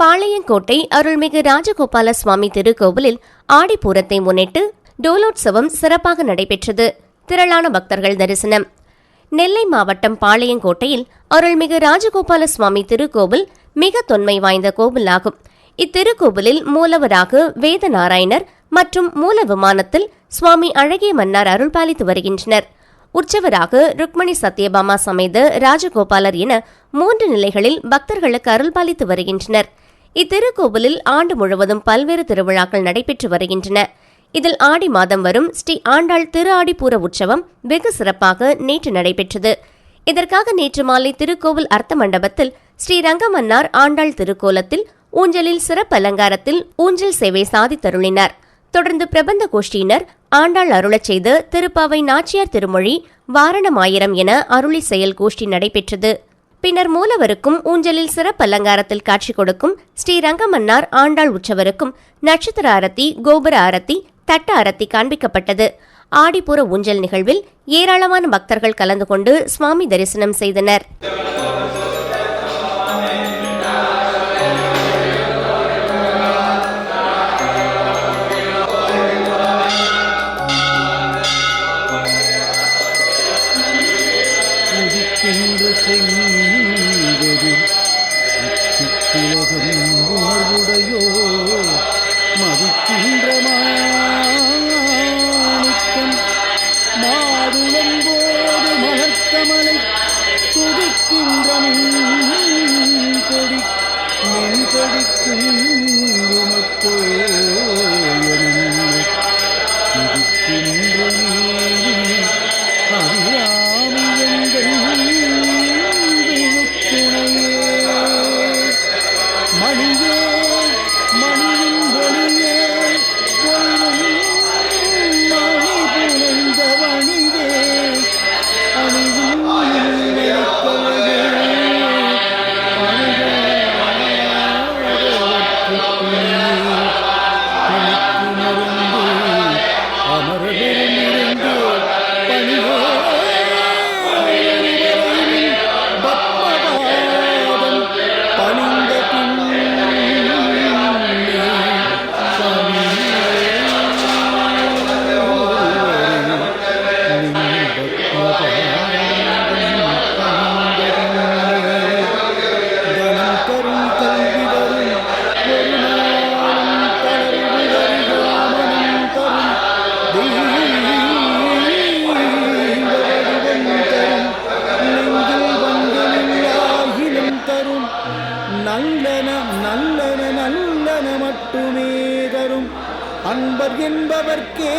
பாளையங்கோட்டை அருள்மிகு ராஜகோபால சுவாமி திருக்கோவிலில் ஆடிப்பூரத்தை முன்னிட்டு டோலோத்சவம் சிறப்பாக நடைபெற்றது. திரளான பக்தர்கள் தரிசனம். நெல்லை மாவட்டம் பாளையங்கோட்டையில் அருள்மிகு ராஜகோபால சுவாமி திருக்கோவில் மிக தொன்மை வாய்ந்த கோவிலாகும். இத்திருக்கோவிலில் மூலவராக வேதநாராயணர் மற்றும் மூல விமானத்தில் சுவாமி அழகிய மன்னார் அருள்பாலித்து வருகின்றனர். உற்சவராக ருக்மணி சத்யபாமா சமேத ராஜகோபாலர் என மூன்று நிலைகளில் பக்தர்களுக்கு அருள்பாலித்து வருகின்றனர். இத்திருக்கோவிலில் ஆண்டு முழுவதும் பல்வேறு திருவிழாக்கள் நடைபெற்று வருகின்றன. இதில் ஆடி மாதம் வரும் ஸ்ரீ ஆண்டாள் திரு ஆடிப்பூர உற்சவம் வெகு சிறப்பாக நேற்று நடைபெற்றது. இதற்காக நேற்று மாலை திருக்கோவில் அர்த்த மண்டபத்தில் ஸ்ரீ ரங்கமன்னார் ஆண்டாள் திருக்கோலத்தில் ஊஞ்சலில் சிறப்பு அலங்காரத்தில் ஊஞ்சல் சேவை சாதித்தருளினார் தொடர்ந்து பிரபந்த கோஷ்டியினர் ஆண்டாள் அருளச் செய்த திருப்பாவை நாச்சியார் திருமொழி வாரணமாயிரம் என அருளி செயல் கோஷ்டி நடைபெற்றது. பின்னர் மூலவருக்கும் ஊஞ்சலில் சிறப்பு அலங்காரத்தில் காட்சி கொடுக்கும் ஸ்ரீரங்கமன்னார் ஆண்டாள் உற்சவருக்கும் நட்சத்திர ஆரத்தி கோபுர ஆரத்தி தட்ட ஆரத்தி காண்பிக்கப்பட்டது. ஆடிப்புற ஊஞ்சல் நிகழ்வில் ஏராளமான பக்தர்கள் கலந்து கொண்டு சுவாமி தரிசனம் செய்தனர். மென்கொடிக்கும் அன்பர் என்பவர்க்கே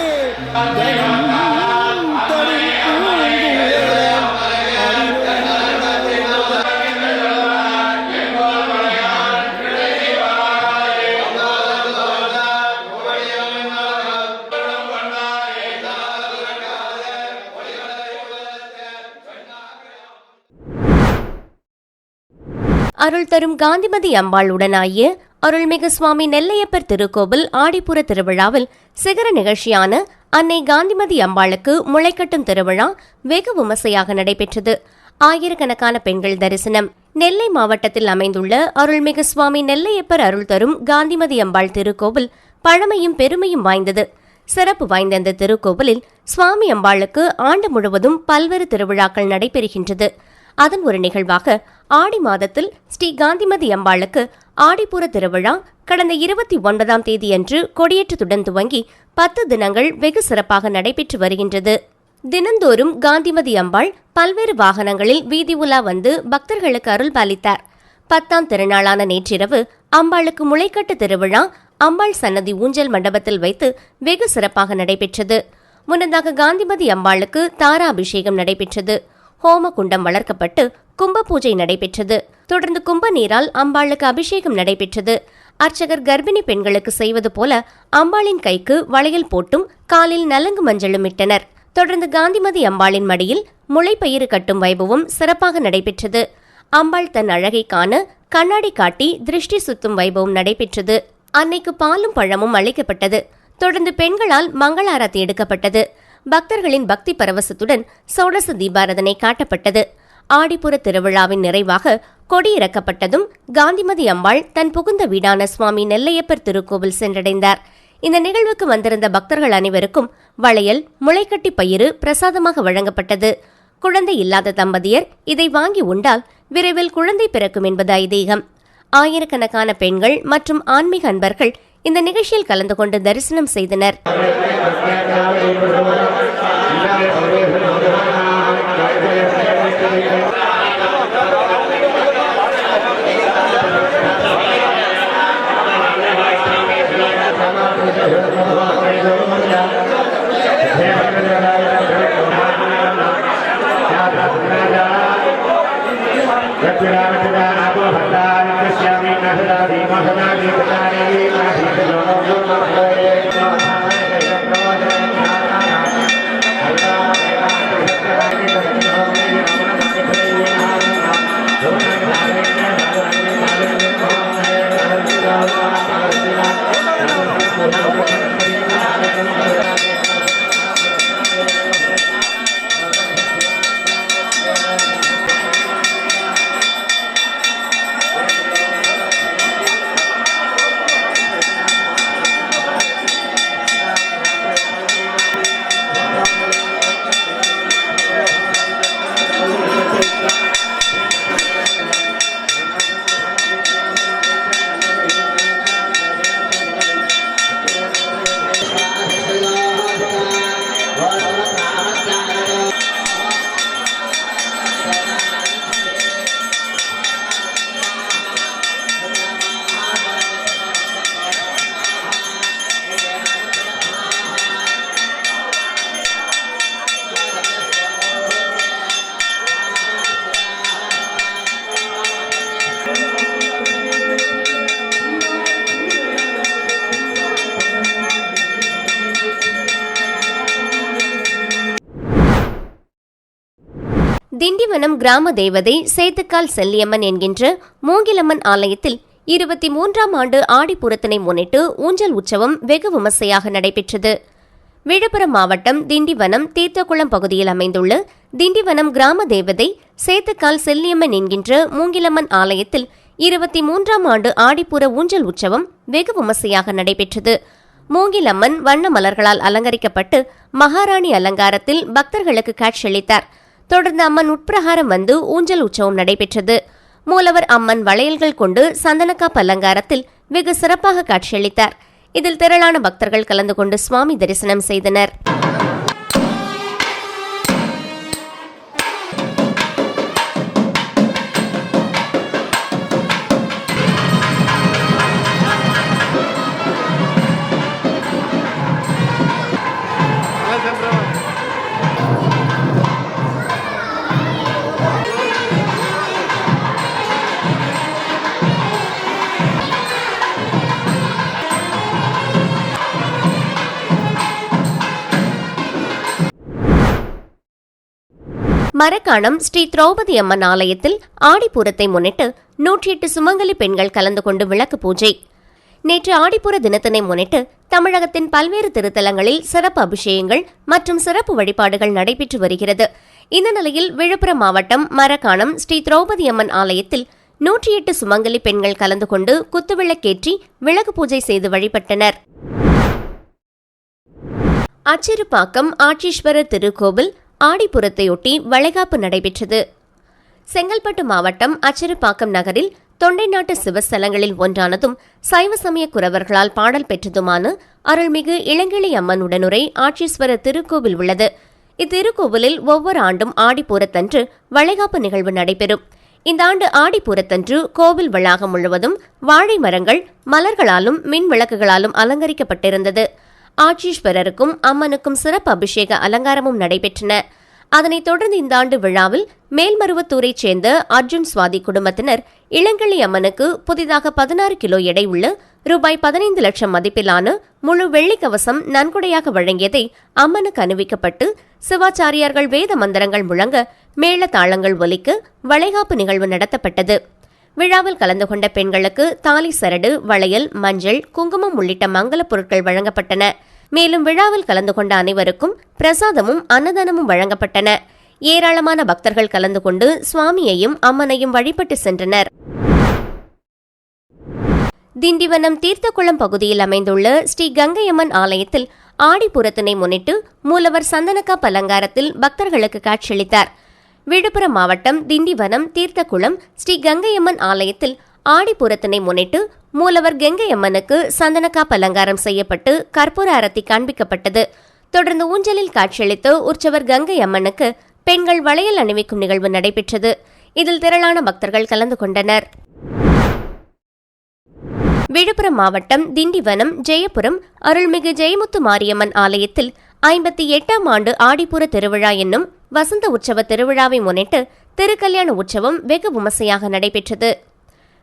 அருள் தரும் காந்திமதி அம்பாள் உடனாகிய அருள்மிகு சுவாமி நெல்லையப்பர் திருக்கோவில் ஆடிப்புற திருவிழாவில் சிகர நிகழ்ச்சியான அன்னை காந்திமதி அம்பாளுக்கு முளைக்கட்டும் திருவிழா வெகு விமர்சையாக நடைபெற்றது. ஆயிரக்கணக்கான பெண்கள் தரிசனம். நெல்லை மாவட்டத்தில் அமைந்துள்ள அருள்மிகு சுவாமி நெல்லையப்பர் அருள் தரும் காந்திமதி அம்பாள் திருக்கோவில் பழமையும் பெருமையும் வாய்ந்தது. சிறப்பு வாய்ந்த இந்த திருக்கோவிலில் சுவாமி அம்பாளுக்கு ஆண்டு முழுவதும் பல்வேறு திருவிழாக்கள் நடைபெறுகின்றது. அதன் ஒரு நிகழ்வாக ஆடி மாதத்தில் ஸ்ரீ காந்திமதி அம்பாளுக்கு ஆடிப்புற திருவிழா கடந்த இருபத்தி ஒன்பதாம் தேதியன்று கொடியேற்றத்துடன் துவங்கி பத்து தினங்கள் வெகு சிறப்பாக நடைபெற்று வருகின்றது. தினந்தோறும் காந்திமதி அம்பாள் பல்வேறு வாகனங்களில் வீதி உலா வந்து பக்தர்களுக்கு அருள் பாலித்தார். பத்தாம் திருநாளான நேற்றிரவு அம்பாளுக்கு முளைக்கட்டு திருவிழா அம்பாள் சன்னதி ஊஞ்சல் மண்டபத்தில் வைத்து வெகு சிறப்பாக நடைபெற்றது. முன்னதாக காந்திமதி அம்பாளுக்கு தாரா அபிஷேகம் நடைபெற்றது. ஹோம குண்டம் வளர்க்கப்பட்டு கும்ப பூஜை நடைபெற்றது. தொடர்ந்து கும்ப நீரால் அம்பாளுக்கு அபிஷேகம் நடைபெற்றது. அர்ச்சகர் கர்ப்பிணி பெண்களுக்கு செய்வது போல அம்பாளின் கைக்கு வளையல் போட்டும் காலில் நலங்கு மஞ்சளும் இட்டனர். தொடர்ந்து காந்திமதி அம்பாளின் மடியில் முளைப்பயிறு கட்டும் வைபவம் சிறப்பாக நடைபெற்றது. அம்பாள் தன் அழகை காண கண்ணாடி காட்டி திருஷ்டி சுத்தும் வைபவம் நடைபெற்றது. அன்னைக்கு பாலும் பழமும் அளிக்கப்பட்டது. தொடர்ந்து பெண்களால் மங்களாரத்தி எடுக்கப்பட்டது. பக்தர்களின் பக்தி பரவசத்துடன் சோடச தீபாரதனை காட்டப்பட்டது. ஆடிப்புற திருவிழாவின் நிறைவாக கொடியிறக்கப்பட்டதும் காந்திமதி அம்பாள் தன் புகுந்த வீடான சுவாமி நெல்லையப்பர் திருக்கோவில் சென்றடைந்தார். இந்த நிகழ்வுக்கு வந்திருந்த பக்தர்கள் அனைவருக்கும் வளையல் முளைக்கட்டி பயிறு பிரசாதமாக வழங்கப்பட்டது. குழந்தை இல்லாத தம்பதியர் இதை வாங்கி உண்டால் விரைவில் குழந்தை பிறக்கும் என்பது ஐதீகம். ஆயிரக்கணக்கான பெண்கள் மற்றும் ஆன்மீக அன்பர்கள் இந்த நிகழ்ச்சியில் கலந்து கொண்டு தரிசனம் செய்தனர். திண்டிவனம் கிராம தேவதை சேத்துக்கால் செல்லியம்மன் என்கின்ற மூங்கிலம்மன் ஆலயத்தில் இருபத்தி மூன்றாம் ஆண்டு ஆடிப்புறத்தினை முன்னிட்டு ஊஞ்சல் உற்சவம் வெகு விமர்சையாக நடைபெற்றது. விழுப்புரம் மாவட்டம் திண்டிவனம் தீர்த்தக்குளம் பகுதியில் அமைந்துள்ள திண்டிவனம் கிராம தேவதை சேத்துக்கால் செல்லியம்மன் என்கின்ற மூங்கிலம்மன் ஆலயத்தில் இருபத்தி மூன்றாம் ஆண்டு ஆடிப்புற ஊஞ்சல் உற்சவம் வெகு விமர்சையாக நடைபெற்றது. மூங்கிலம்மன் வண்ண மலர்களால் அலங்கரிக்கப்பட்டு மகாராணி அலங்காரத்தில் பக்தர்களுக்கு காட்சியளித்தார் தொடர்ந்து அம்மன் உட்பிரகாரம் வந்து ஊஞ்சல் உற்சவம் நடைபெற்றது. மூலவர் அம்மன் வளையல்கள் கொண்டு சந்தனக்காப் அலங்காரத்தில் வெகு சிறப்பாக காட்சியளித்தார். இதில் திரளான பக்தர்கள் கலந்து கொண்டு சுவாமி தரிசனம் செய்தனர். மரக்காணம் ஸ்ரீ திரௌபதி அம்மன் ஆலயத்தில் ஆடிப்பூரத்தை முன்னிட்டு நூற்றி எட்டு சுமங்கலி பெண்கள் கலந்து கொண்டு விளக்கு பூஜை. நேற்று ஆடிப்புற தினத்தினை முன்னிட்டு தமிழகத்தின் பல்வேறு திருத்தலங்களில் சிறப்பு அபிஷேகங்கள் மற்றும் சிறப்பு வழிபாடுகள் நடைபெற்று வருகிறது. இந்த நிலையில் விழுப்புரம் மாவட்டம் மரக்காணம் ஸ்ரீ திரௌபதி அம்மன் ஆலயத்தில் நூற்றி எட்டு சுமங்கலி பெண்கள் கலந்து கொண்டு குத்துவிளக்கேற்றி விளக்கு பூஜை செய்து வழிபட்டனர். அச்சிறுபாக்கம் ஆட்சீஸ்வரர் திருக்கோவில் ஆடிப்புறத்தையொட்டி வளைகாப்பு நடைபெற்றது. செங்கல்பட்டு மாவட்டம் அச்சிறுபாக்கம் நகரில் தொண்டை நாட்டு சிவஸ்தலங்களில் ஒன்றானதும் சைவ சமய குறவர்களால் பாடல் பெற்றதுமான அருள்மிகு இளங்கிளி அம்மன் உடனுரை ஆட்சீஸ்வரர் திருக்கோவில் உள்ளது. இத்திருக்கோவிலில் ஒவ்வொரு ஆண்டும் ஆடிப்பூரத்தன்று வளைகாப்பு நிகழ்வு நடைபெறும். இந்த ஆண்டு ஆடிப்பூரத்தன்று கோவில் வளாகம் முழுவதும் வாழை மரங்கள் மலர்களாலும் மின் விளக்குகளாலும் அலங்கரிக்கப்பட்டிருந்தது. ஆட்சீஸ்வரருக்கும் அம்மனுக்கும் சிறப்பு அபிஷேக அலங்காரமும் நடைபெற்றன. அதனைத் தொடர்ந்து இந்த ஆண்டு விழாவில் மேல்மருவத்தூரைச் சேர்ந்த அர்ஜுன் சுவாதி குடும்பத்தினர் இளங்கிளி அம்மனுக்கு புதிதாக பதினாறு கிலோ எடை உள்ள ரூபாய் பதினைந்து லட்சம் மதிப்பிலான முழு வெள்ளிக்கவசம் நன்கொடையாக வழங்கியதை அம்மனுக்கு அணிவிக்கப்பட்டு சிவாச்சாரியார்கள் வேத மந்திரங்கள் முழங்க மேள தாளங்கள் ஒலிக்க வளைகாப்பு நிகழ்வு நடத்தப்பட்டது. விழாவில் கலந்து கொண்ட பெண்களுக்கு தாலி சரடு வளையல் மஞ்சள் குங்குமம் உள்ளிட்ட மங்கள பொருட்கள் வழங்கப்பட்டன. மேலும் விழாவில் கலந்து கொண்ட அனைவருக்கும் பிரசாதமும் அன்னதானமும் வழங்கப்பட்டன. ஏராளமான பக்தர்கள் கலந்து கொண்டு சுவாமியையும் அம்மனையும் வழிபட்டு சென்றனர். திண்டிவனம் தீர்த்தக்குளம் பகுதியில் அமைந்துள்ள ஸ்ரீ கங்கையம்மன் ஆலயத்தில் ஆடிப்புறத்தினை முன்னிட்டு மூலவர் சந்தனக்கா அலங்காரத்தில் பக்தர்களுக்கு காட்சியளித்தார். விழுப்புரம் மாவட்டம் திண்டிவனம் தீர்த்தக்குளம் ஸ்ரீ கங்கையம்மன் ஆலயத்தில் ஆடிப்புறத்தினை முன்னிட்டு மூலவர் கெங்கையம்மனுக்கு சந்தனக்காப் அலங்காரம் செய்யப்பட்டு கற்பூர அரத்தி காண்பிக்கப்பட்டது. தொடர்ந்து ஊஞ்சலில் காட்சியளித்து உற்சவர் கங்கை அம்மனுக்கு பெண்கள் வளையல் அணிவிக்கும் நிகழ்வு நடைபெற்றது. இதில் திரளான பக்தர்கள் கலந்து கொண்டனர். விழுப்புரம் மாவட்டம் திண்டிவனம் ஜெயபுரம் அருள்மிகு ஜெயமுத்து மாரியம்மன் ஆலயத்தில் ஐம்பத்தி எட்டாம் ஆண்டு ஆடிப்புற திருவிழா என்னும் வசந்த உற்சவ திருவிழாவை முன்னிட்டு திருக்கல்யாண உற்சவம் வெகு விமர்சையாக நடைபெற்றது.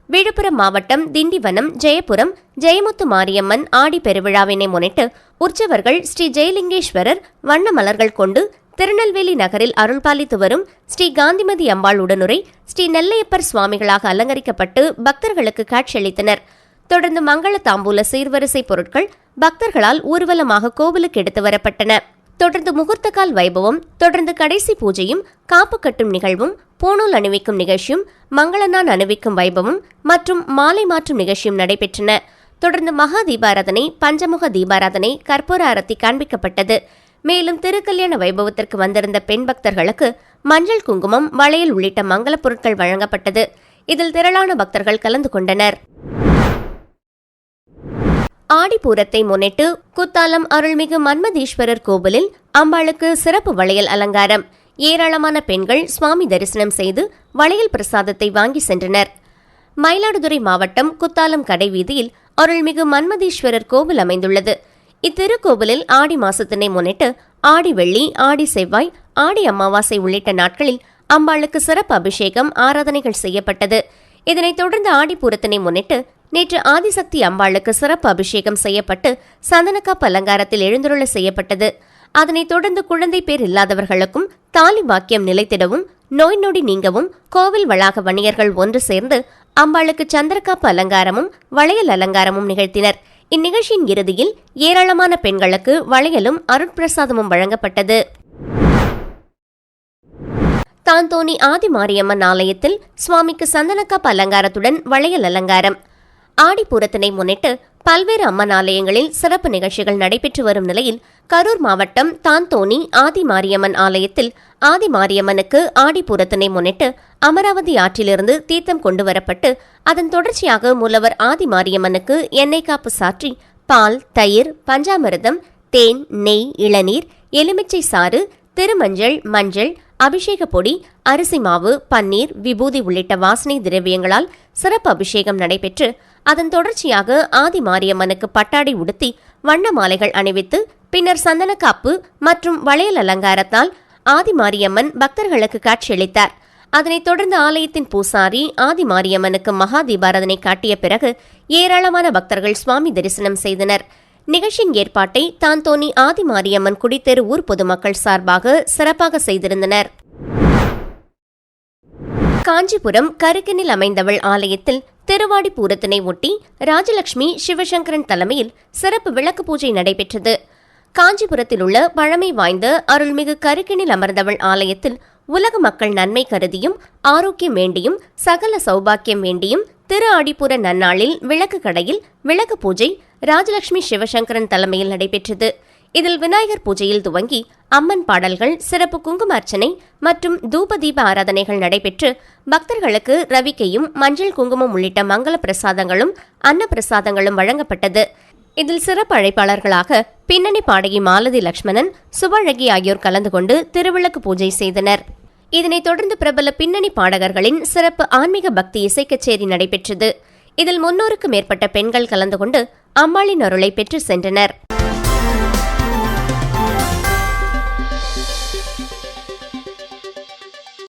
விழுப்புரம் மாவட்டம் திண்டிவனம் ஜெயபுரம் ஜெயமுத்து மாரியம்மன் ஆடி பெருவிழாவினை முன்னிட்டு உற்சவர்கள் ஸ்ரீ ஜெயலிங்கேஸ்வரர் வண்ண மலர்கள் கொண்டு திருநெல்வேலி நகரில் அருள்பாலித்து வரும் ஸ்ரீ காந்திமதி அம்பாள் உடனுரை ஸ்ரீ நெல்லையப்பர் சுவாமிகளாக அலங்கரிக்கப்பட்டு பக்தர்களுக்கு காட்சியளித்தனர். தொடர்ந்து மங்கள தாம்பூல சீர்வரிசை பொருட்கள் பக்தர்களால் ஊர்வலமாக கோவிலுக்கு எடுத்து வரப்பட்டன. தொடர்ந்து முகூர்த்தக்கால் வைபவம் தொடர்ந்து கடைசி பூஜையும் காப்பு கட்டும் நிகழ்வும் பூணூல் அணிவிக்கும் நிகழ்ச்சியும் மங்களனான் அணிவிக்கும் வைபவம் மற்றும் மாலை மாற்றும் நிகழ்ச்சியும் நடைபெற்றன. தொடர்ந்து மகா தீபாராதனை பஞ்சமுக தீபாராதனை கற்பூர அரத்தி காண்பிக்கப்பட்டது. மேலும் திருக்கல்யாண வைபவத்திற்கு வந்திருந்த பெண் பக்தர்களுக்கு மஞ்சள் குங்குமம் வளையல் உள்ளிட்ட மங்களப் பொருட்கள் வழங்கப்பட்டது. இதில் திரளான பக்தர்கள் கலந்து கொண்டனர். ஆடிப்பூரத்தை முன்னிட்டு குத்தாலம் அருள்மிகு மன்மதீஸ்வரர் கோவிலில் அம்பாளுக்கு சிறப்பு வளையல் அலங்காரம். ஏராளமான பெண்கள் சுவாமி தரிசனம் செய்து வளையல் பிரசாதத்தை வாங்கி சென்றனர். மயிலாடுதுறை மாவட்டம் குத்தாலம் கடை வீதியில் அருள்மிகு மன்மதீஸ்வரர் கோவில் அமைந்துள்ளது. இத்திருக்கோவிலில் ஆடி மாசத்தினை முன்னிட்டு ஆடி வெள்ளி ஆடி செவ்வாய் ஆடி அமாவாசை உள்ளிட்ட நாட்களில் அம்பாளுக்கு சிறப்பு அபிஷேகம் ஆராதனைகள் செய்யப்பட்டது. இதனைத் தொடர்ந்து ஆடிப்பூரத்தினை முன்னிட்டு நேற்று ஆதிசக்தி அம்பாளுக்கு சிறப்பு அபிஷேகம் செய்யப்பட்டு சந்தனக்காப்பு அலங்காரத்தில் எழுந்துருள செய்யப்பட்டது. அதனைத் தொடர்ந்து குழந்தை பேர் இல்லாதவர்களுக்கும் தாலி பாக்கியம் நிலைத்திடவும் நோய் நொடி நீங்கவும் கோவில் வளாக வணிகர்கள் ஒன்று சேர்ந்து அம்பாளுக்கு சந்திரகாப்பு அலங்காரமும் வளையல் அலங்காரமும் நிகழ்த்தினர். இந்நிகழ்ச்சியின் இறுதியில் ஏராளமான பெண்களுக்கு வளையலும் அருட்பிரசாதமும் வழங்கப்பட்டது. தாந்தோணி ஆதி மாரியம்மன் ஆலயத்தில் சுவாமிக்கு சந்தனக்காப்பு அலங்காரத்துடன் வளையல் அலங்காரம். ஆடிப்பூரத்தினை முன்னிட்டு பல்வேறு அம்மன் ஆலயங்களில் சிறப்பு நிகழ்ச்சிகள் நடைபெற்று வரும் நிலையில் கரூர் மாவட்டம் தாந்தோணி ஆதி மாரியம்மன் ஆலயத்தில் ஆதி மாரியம்மனுக்கு ஆடிப்பூரத்தினை முன்னிட்டு அமராவதி ஆற்றிலிருந்து தீர்த்தம் கொண்டு வரப்பட்டு அதன் தொடர்ச்சியாக மூலவர் ஆதி மாரியம்மனுக்கு எண்ணெய் காப்பு சாற்றி பால் தயிர் பஞ்சாமிரதம் தேன் நெய் இளநீர் எலுமிச்சை சாறு திருமஞ்சள் மஞ்சள் அபிஷேக பொடி அரிசி மாவு பன்னீர் விபூதி உள்ளிட்ட வாசனை திரவியங்களால் சிறப்பு அபிஷேகம் நடைபெற்று அதன் தொடர்ச்சியாக ஆதி மாரியம்மனுக்கு பட்டாடை உடுத்தி வண்ண மாலைகள் அணிவித்து பின்னர் சந்தனக்காப்பு மற்றும் வளையல் அலங்காரத்தால் ஆதி மாரியம்மன் பக்தர்களுக்கு காட்சியளித்தார். அதனைத் தொடர்ந்து ஆலயத்தின் பூசாரி ஆதி மாரியம்மனுக்கு மகா தீபாரதனை காட்டிய பிறகு ஏராளமான பக்தர்கள் சுவாமி தரிசனம் செய்தனர். நிகழ்ச்சியின் ஏற்பாட்டை தாந்தோணி ஆதி மாரியம்மன் குடித்தெரு ஊர் பொதுமக்கள் சார்பாக சிறப்பாக செய்திருந்தனர். காஞ்சிபுரம் கருக்கினில் அமைந்தவள் ஆலயத்தில் திருவாடிபூரத்தினை ஒட்டி ராஜலட்சுமி சிவசங்கரன் தலைமையில் சிறப்பு விளக்கு பூஜை நடைபெற்றது. காஞ்சிபுரத்தில் உள்ள பழமை வாய்ந்த அருள்மிகு கருக்கினில் அமர்ந்தவள் ஆலயத்தில் உலக மக்கள் நன்மை கருதியும் ஆரோக்கியம் வேண்டியும் சகல சௌபாக்கியம் வேண்டியும் திரு ஆடிப்புற நன்னாளில் விளக்கு கடையில் விளக்கு பூஜை ராஜலட்சுமி சிவசங்கரன் தலைமையில் நடைபெற்றது. இதில் விநாயகர் பூஜையில் துவங்கி அம்மன் பாடல்கள் சிறப்பு குங்கும அர்ச்சனை மற்றும் தூப தீப ஆராதனைகள் நடைபெற்று பக்தர்களுக்கு ரவிக்கையும் மஞ்சள் குங்குமம் உள்ளிட்ட மங்கள பிரசாதங்களும் அன்ன பிரசாதங்களும் வழங்கப்பட்டது. இதில் சிறப்பு அழைப்பாளர்களாக பின்னணி பாடகி மாலதி லட்சுமணன் சுபழகி ஆகியோர் கலந்து கொண்டு திருவிளக்கு பூஜை செய்தனர். இதனைத் தொடர்ந்து பிரபல பின்னணி பாடகர்களின் சிறப்பு ஆன்மீக பக்தி இசை கச்சேரி நடைபெற்றது. இதில் முன்னூறுக்கும் மேற்பட்ட பெண்கள் கலந்து கொண்டு அம்மாளின் அருளை பெற்று சென்றனர்.